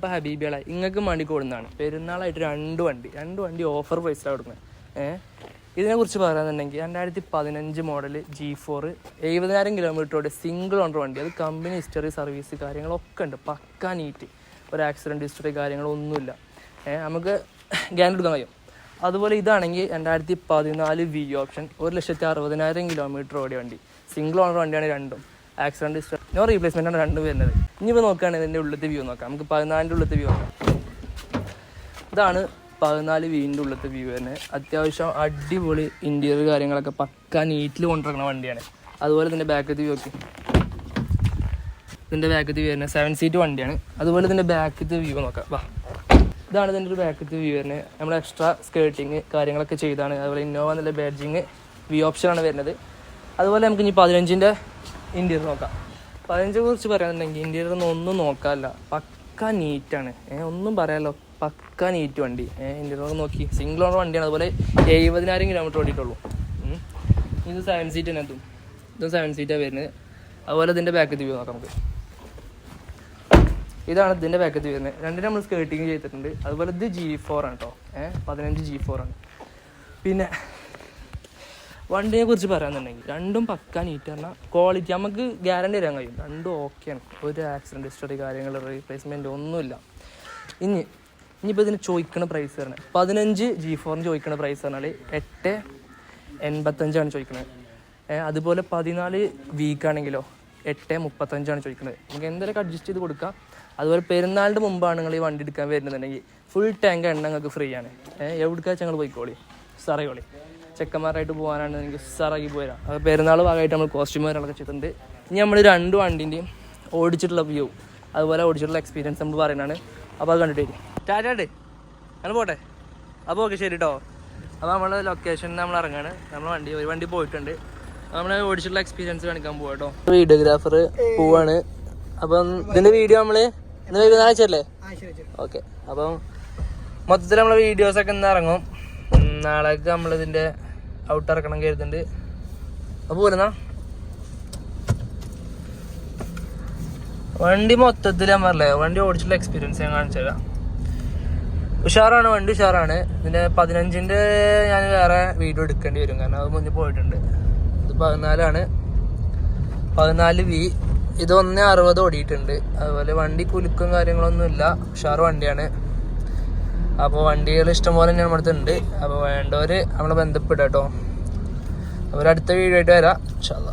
അപ്പോൾ ഹബീബികളെ ഇങ്ങക്ക് വണ്ടി കൊടുക്കുന്നതാണ് പെരുന്നാളായിട്ട് രണ്ട് വണ്ടി രണ്ട് വണ്ടി ഓഫർ പ്രൈസിലാണ് കൊടുക്കുന്നത് ഏഹ് ഇതിനെക്കുറിച്ച് പറയാന്നുണ്ടെങ്കിൽ രണ്ടായിരത്തി പതിനഞ്ച് മോഡൽ ജി ഫോർ എഴുപതിനായിരം കിലോമീറ്ററോടെ സിംഗിൾ ഓണർ വണ്ടി. അത് കമ്പനി ഹിസ്റ്ററി സർവീസ് കാര്യങ്ങളൊക്കെ ഉണ്ട്. പക്കാ നീറ്റ് ഒരു ആക്സിഡന്റ് ഹിസ്റ്ററി കാര്യങ്ങളൊന്നുമില്ല. ഏഹ് നമുക്ക് ഗ്യാൻ എടുക്കാൻ കഴിയും. അതുപോലെ ഇതാണെങ്കിൽ രണ്ടായിരത്തി പതിനാല് വി ഓപ്ഷൻ ഒരു ലക്ഷത്തി അറുപതിനായിരം കിലോമീറ്റർ ഓടിയ വണ്ടി. സിംഗിൾ ഓണർ വണ്ടിയാണ് രണ്ടും. ആക്സിഡന്റ് ഹിസ്റ്ററി നോ റീപ്ലേസ്മെന്റ് ആണ് രണ്ടും വരുന്നത്. ഇനിയിപ്പോൾ നോക്കുകയാണെങ്കിൽ ഇതിന്റെ ഉള്ളത്തെ വ്യൂ നോക്കാം. നമുക്ക് പതിനാലിന്റെ ഉള്ളത്തെ വ്യൂ നോക്കാം. ഇതാണ് പതിനാല് വീടിന്റെ ഉള്ളത്തെ വ്യൂ തന്നെ. അത്യാവശ്യം അടിപൊളി ഇന്റീരിയർ കാര്യങ്ങളൊക്കെ പക്ക നീറ്റിൽ കൊണ്ടിറങ്ങുന്ന വണ്ടിയാണ്. അതുപോലെ ഇതിന്റെ ബാക്കത്തെ വ്യൂ നോക്കി. ഇതിന്റെ ബാക്കത്തെ വ്യൂ വരുന്നത് സെവൻ സീറ്റ് വണ്ടിയാണ്. അതുപോലെ ഇതിന്റെ ബാക്കത്തെ വ്യൂ നോക്കാം. വാ. ഇതാണ് ഇതിന്റെ ഒരു ബാക്കത്തെ വ്യൂ വരുന്നത് നമ്മൾ എക്സ്ട്രാ സ്കേർട്ടിങ് കാര്യങ്ങളൊക്കെ ചെയ്താണ്. അതുപോലെ ഇന്നോവ എന്നുള്ള ബാഡ്ജിങ് വ്യൂ ഓപ്ഷനാണ് വരുന്നത്. അതുപോലെ നമുക്ക് ഇനി പതിനഞ്ചിന്റെ ഇന്റീരിയർ നോക്കാം. പതിനഞ്ചിനെ കുറിച്ച് പറയാനുണ്ടെങ്കിൽ ഇന്ത്യയിൽ നിന്ന് ഒന്നും നോക്കാമല്ല പക്ക നീറ്റാണ് ഏഹ് ഒന്നും പറയാമല്ലോ പക്ക നീറ്റ് വണ്ടി. ഏഹ് ഇന്ത്യയിൽ നിന്ന് നോക്കി. സിംഗിൾ ഓണർ വണ്ടിയാണ്. അതുപോലെ എഴുപതിനായിരം കിലോമീറ്റർ ഓടിയിട്ടുള്ളൂ. ഇത് സെവൻ സീറ്റ് തന്നെ എത്തും ഇത് സെവൻ സീറ്റാണ് വരുന്നത്. അതുപോലെ ഇതിന്റെ ബാക്ക് വ്യൂ നോക്കാം നമുക്ക്. ഇതാണ് ഇതിന്റെ പാക്കറ്റ് വരുന്നത്. രണ്ടിനും നമ്മൾ സ്കേർട്ടിങ് ചെയ്തിട്ടുണ്ട്. അതുപോലെ ഇത് ജി ഫോർ ആണ് കേട്ടോ ഏഹ് പതിനഞ്ച് ജി ഫോർ ആണ്. പിന്നെ വണ്ടിയെ കുറിച്ച് പറയാന്നുണ്ടെങ്കിൽ രണ്ടും പക്ക നീറ്റ് പറഞ്ഞാൽ ക്വാളിറ്റി നമുക്ക് ഗ്യാരണ്ടി തരാൻ കഴിയും. രണ്ടും ഓക്കെയാണ് ഒരു ആക്സിഡന്റ് ഹിസ്റ്ററി കാര്യങ്ങൾ റീപ്ലേസ്മെന്റ് ഒന്നുമില്ല. ഇനി ഇനിയിപ്പോൾ ഇതിന് ചോദിക്കണ പ്രൈസ് പറഞ്ഞത് പതിനഞ്ച് ജി ഫോറിന് ചോദിക്കണ പ്രൈസ് പറഞ്ഞാൽ എട്ട് എൺപത്തഞ്ചാണ് ചോദിക്കുന്നത് അതുപോലെ പതിനാല് വീക്കാണെങ്കിലോ എട്ട് മുപ്പത്തഞ്ചാണ് ചോദിക്കുന്നത് നമുക്ക് എന്തെങ്കിലും അഡ്ജസ്റ്റ് ചെയ്ത് കൊടുക്കാം. അതുപോലെ പെരുന്നാളിന്റെ മുമ്പാണ് നിങ്ങൾ ഈ വണ്ടി എടുക്കാൻ വരുന്നുണ്ടെങ്കിൽ ഫുൾ ടാങ്ക് എണ്ണ നിങ്ങൾക്ക് ഫ്രീ ആണ്. എവിടെക്കാച്ചാൽ എവിടേക്കാ ഞങ്ങൾ പോയിക്കോളി? സറയോളി ചെക്കന്മാരായിട്ട് പോകാനാണ് എനിക്ക് സാറാക്കി പോരാ അത് പെരുന്നാൾ ഭാഗമായിട്ട് നമ്മൾ കോസ്റ്റ്യൂം കാര്യങ്ങളൊക്കെ ചെയ്തിട്ടുണ്ട്. ഇനി നമ്മൾ രണ്ട് വണ്ടിന്റെയും ഓടിച്ചിട്ടുള്ള വ്യൂ അതുപോലെ ഓടിച്ചിട്ടുള്ള എക്സ്പീരിയൻസ് നമ്മൾ പറയുന്നതാണ്. അപ്പോൾ അത് കണ്ടിട്ട് വരും. ടാറ്റാണ്ട് ഞങ്ങൾ പോട്ടെ. അപ്പോൾ ഓക്കെ ശരി കേട്ടോ അപ്പോൾ നമ്മൾ ലൊക്കേഷനിൽ നമ്മൾ ഇറങ്ങാണ്. നമ്മൾ വണ്ടി ഒരു വണ്ടി പോയിട്ടുണ്ട്. നമ്മൾ ഓടിച്ചിട്ടുള്ള എക്സ്പീരിയൻസ് കാണിക്കാൻ പോവാ കേട്ടോ വീഡിയോഗ്രാഫർ പോവാണ്. അപ്പം ഇതിന്റെ വീഡിയോ നമ്മൾ ഇന്ന് വൈകുന്നേരം ആഴ്ചയല്ലേ? ഓക്കെ അപ്പം മൊത്തത്തിൽ നമ്മളെ വീഡിയോസൊക്കെ ഇന്ന് ഇറങ്ങും. നാളെ നാളേക്ക് നമ്മളിതിന്റെ ഔട്ട് ഇറക്കണം കരുതുന്നുണ്ട് അപ്പോൾ പോരുന്നാ. വണ്ടി മൊത്തത്തിൽ ഞാൻ പറഞ്ഞില്ലേ വണ്ടി ഓടിച്ചുള്ള എക്സ്പീരിയൻസ് ഞാൻ കാണിച്ചു തരാം. ഉഷാറാണ് വണ്ടി ഉഷാറാണ്. ഇതിന്റെ പതിനഞ്ചിന്റെ ഞാൻ വേറെ വീഡിയോ എടുക്കേണ്ടി വരും കാരണം അത് മുന്നിൽ പോയിട്ടുണ്ട്. ഇത് പതിനാലാണ്. പതിനാല് വി ഇത് ഒന്ന് അറുപത് ഓടിയിട്ടുണ്ട്. അതുപോലെ വണ്ടി കുലുക്കും കാര്യങ്ങളൊന്നുമില്ല. ഉഷാർ വണ്ടിയാണ്. അപ്പോൾ വണ്ടികൾ ഇഷ്ടംപോലെ തന്നെ നമ്മുടെ അടുത്തുണ്ട്. അപ്പോൾ വേണ്ടവർ നമ്മളെ ബന്ധപ്പെടുക കേട്ടോ അപ്പോൾ അടുത്ത വീഡിയോ ആയിട്ട് വരാം. ഇൻഷാല്ലാ